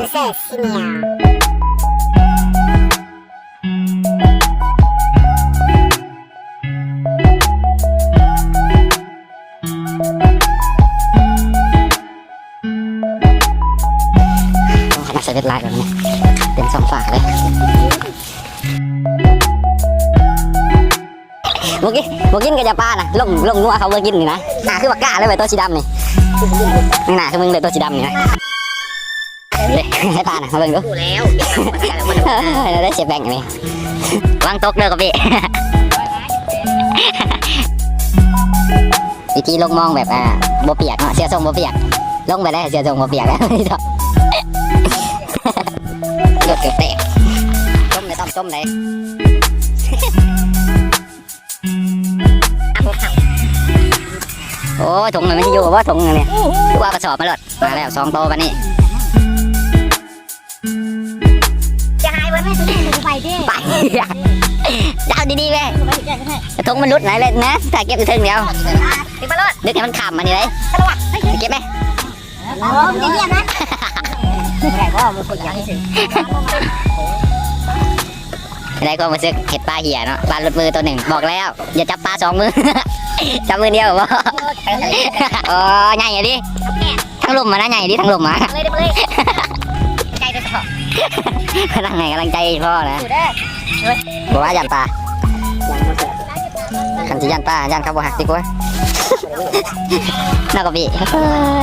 Princess Meow. ต้องขนาดใส่เวทลายแบบนี้เป็นสองฝากเลยเมื่อกี้เมื่อกี้กับยาป้านะลงลงนัวเขาเมื่อกี้นี่นะหนาคือปากกาเลยเว้ยตัวสีดำนี่นี่หนาคือมึงเลยตัวสีดำนี่นะ เด็กให้ตานะมาเบิ่งดูดูแล้วเราได้เสียแบ่งอย่างนี้วางตกเด้อกับพี่วิธีลงมองแบบอ่าโบเปียกเนาะเสียทรงโบเปียก ลงไปได้เสียทรงโบเปียกแล้วนี่ต่อหยุดเกือบเตะจมเลยต้อมจมเลยโอ้ยถุงมันไม่อยู่ว่าถุงอันเนี่ยคือว่ากระสอบมาเลยมาแล้วสองโตววันนี้ ดิไปเจ้าดีๆเว้ยถุงมันรุดไหนเลยนะถ้าเก็บอยู่เทึงเดียวติดมาเลยนึกให้มันขำมันนี่เลยเก็บไหมโอ้ยเยี่ยมนะแต่ว่ามันคนยังสิได้ก็มาซื้อเห็ดปลาเหี่ยเนาะปลาหลุดมือตัวหนึ่งบอกแล้ว อย่าจับปลาสองมือจับมือเดียวบ่โอ้ใหญ่อะดิทั้งลมมานะใหญ่ดิทั้งลมมาเลยเดี๋ยวเลยใจ จะสอบพลังไงกำลังใจพ่อนะอยู่ได้บอกว่ายันปลาคันที่ยันปลายันเขาบ่หักดีกว่าน่ากพี่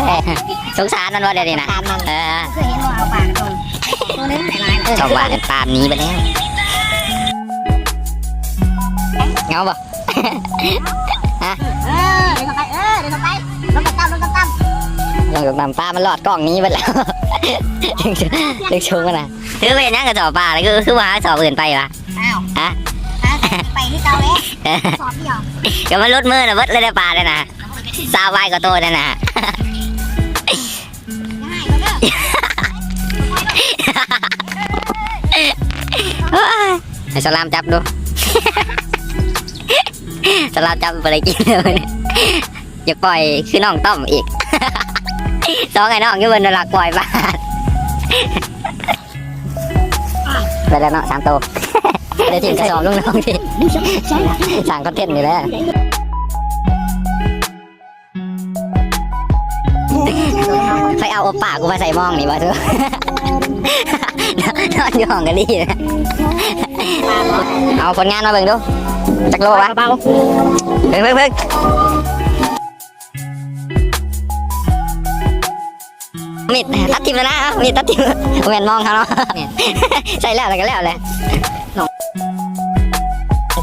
เอ้ยสงสารมันว่าเดี๋ยวนี้นะเออเคยเห็นว่าเอาปากตัวตัวนึงไหนลายชาวบ้านกันตามหนี้ไปแล้วเงาบ่เออเดี๋ยวเข้าไปเออเดี๋ยวเข้าไปลงกระตั้มลงกระตั้มลงจากน้ำปลามันหลอดกล้องหนี้ไปแล้ว ลึกชงกันนะคือเป็นยังกระสอบปลาเลยคือคือว่าสอบอื่นไปวะอ้าวฮะไปที่เกาเลยสอบเดียวก็มันลดมือนะเบิดเลยได้ปลาเลยนะซาวไวก็โตเลยนะง่ยกว่าเด้อให้สลามจับดูสลามจับไปเลยกินเลยเนี่ยอย่าปล่อยคือน้องต้อมอีก สองไอ้น้องก็เป็นหลักปล่อยบ้านไปแล้วเนาะสามตัวเดี๋ยวทีมกระสอบลุงน้องที่สั่งคอนเทนต์นี่แหละไปเอาโอป่ากูมาใส่หมองนี่วะเธอนอนอยู่ห้องกันดีนะเอาผลงานมาเบิ่งดูจักโลวะเบาเพิ่งเพิ่งเพิ่ง มีดตัดทิมแล้วนะเอามีดตัดทิมผมเห็นมองเขาเนาะใส่แล้วแล้วก็แล้วแหละ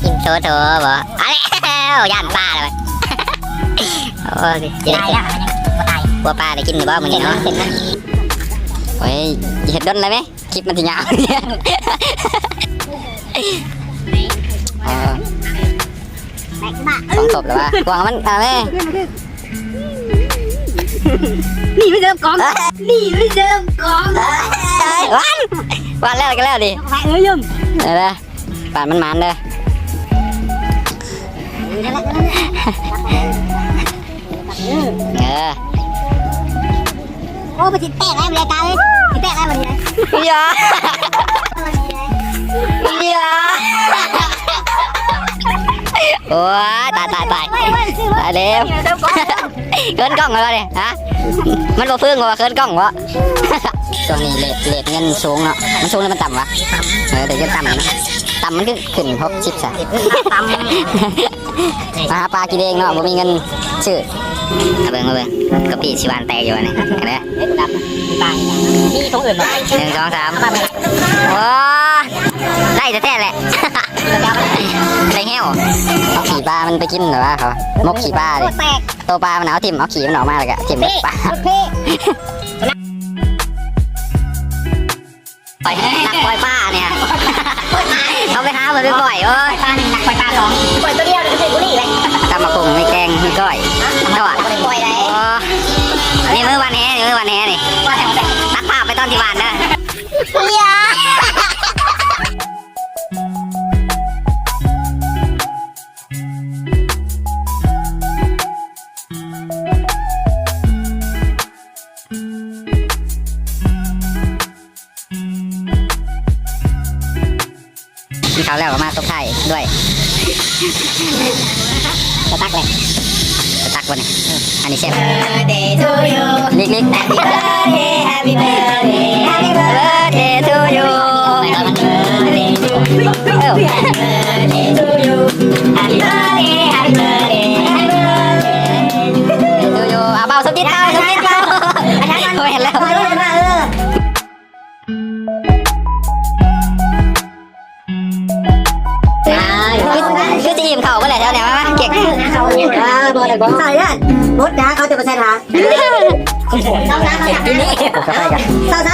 กินโถโถบ่อะไรแล้วย่านปลาเลยโอ้ยตายอะยังตายบัวปลาได้กินหรือเปล่ามึงนี่เนาะโอ้ยเห็ดดนเลยไหมคลิปมันจะยาวเนี่ยเออแตกบ้าสองศพแล้ววะกวางมันอะไร นี่ไม่เดิมกองนี่ไม่เดิมกองวันวันแล้วก็แล้วดิไปเอ้ยยมเออป่านมันมันเด้อเออโอ้ไปติดแตกอะไรบรรยากาศเลยติดแตกอะไรวันนี้ยายา โอ้ยตายตายตายตายเร็วเกินกล้องแล้วเนี่ยฮะมันบ่เพิ่งว่าเกินกล้องวะช่วงนี้เลทเลทเงินสูงเนาะมันสูงแล้วมันต่ำวะเออแต่จะต่ำนะต่ำมันคือขึ้นหกสิบสะตำมาหาปลากินเองเนาะบ่มีเงินซื้อมาเบิ่งมาเบิ่งกะปิชิวานแตกอยู่อันนี่เห็นไหมดำตายมีตรงอื่นไหมหนึ่งสองสามโอ้ได้แท้ๆแหละได้ แห้วเอาขี่ปลา มันไปกินเหรอวะเขามกขี่ปลาดิแตกตัวปลา มันเอาทิ่มเอาขี่มันออกมาเลยกะทิ่มแบบปลาพี่ปล่อยนักปล่อยปลาเนี่ยเอาไปหามันไปปล่อยโอ้ยปลาหนึ่งหนักปล่อยปลาสองปล่อยตัวเดียวเดี๋ยวจะบุรีเลยตำมะพุงไม่แกงไม่ก้อยทอดปล่อยได้โอ้นี่มือวันแห่นี่มือวันแห่นี่ว่าแต่ว่าแต่ตัดภาพไปตอนที่บ้านเด้อ ข้าวแล้วก็มาตกไทายด้วยสตักเลยสตักวันนี้อันนี้เชฟ birthday to you ลิกลิก happy birthday happy birthday happy birthday birthday to you birthday to you เออ birthday to you มเข่าเมื่อไหร่เท่าไหร่มาเก่งเขาเนี่ยอ่าบ่ได้บ่ใส่ยันรถนะเขาจะมาใส่ทาต้องนะเขาจะกินนี่เข้าๆกันนะ